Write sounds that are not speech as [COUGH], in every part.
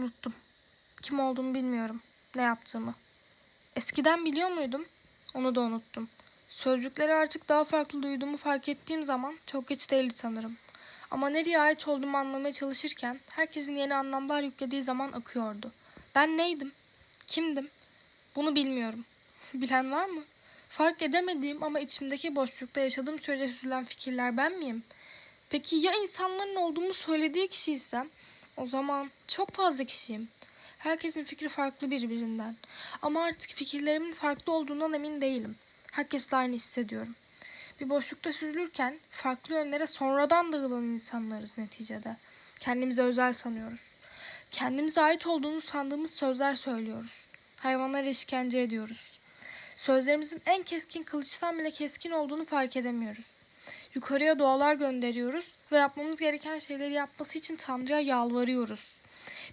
Unuttum. Kim olduğumu bilmiyorum. Ne yaptığımı. Eskiden biliyor muydum? Onu da unuttum. Sözcükleri artık daha farklı duyduğumu fark ettiğim zaman çok geç değildi sanırım. Ama nereye ait olduğumu anlamaya çalışırken herkesin yeni anlamlar yüklediği zaman akıyordu. Ben neydim? Kimdim? Bunu bilmiyorum. [LAUGHS] Bilen var mı? Fark edemediğim ama içimdeki boşlukta yaşadığım sürece süzülen fikirler ben miyim? Peki ya insanların olduğumu söylediği kişiysem? O zaman çok fazla kişiyim. Herkesin fikri farklı birbirinden. Ama artık fikirlerimin farklı olduğundan emin değilim. Herkesle aynı hissediyorum. Bir boşlukta süzülürken farklı yönlere sonradan dağılan insanlarız neticede. Kendimize özel sanıyoruz. Kendimize ait olduğunu sandığımız sözler söylüyoruz. Hayvanlara işkence ediyoruz. Sözlerimizin en keskin kılıçtan bile keskin olduğunu fark edemiyoruz. Yukarıya dualar gönderiyoruz ve yapmamız gereken şeyleri yapması için Tanrı'ya yalvarıyoruz.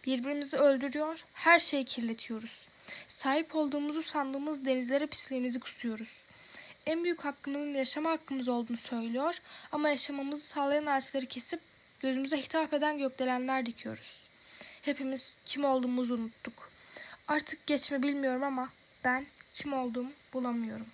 Birbirimizi öldürüyor, her şeyi kirletiyoruz. Sahip olduğumuzu sandığımız denizlere pisliğimizi kusuyoruz. En büyük hakkımızın yaşama hakkımız olduğunu söylüyor ama yaşamamızı sağlayan ağaçları kesip gözümüze hitap eden gökdelenler dikiyoruz. Hepimiz kim olduğumuzu unuttuk. Artık geç mi bilmiyorum ama ben kim olduğumu bulamıyorum.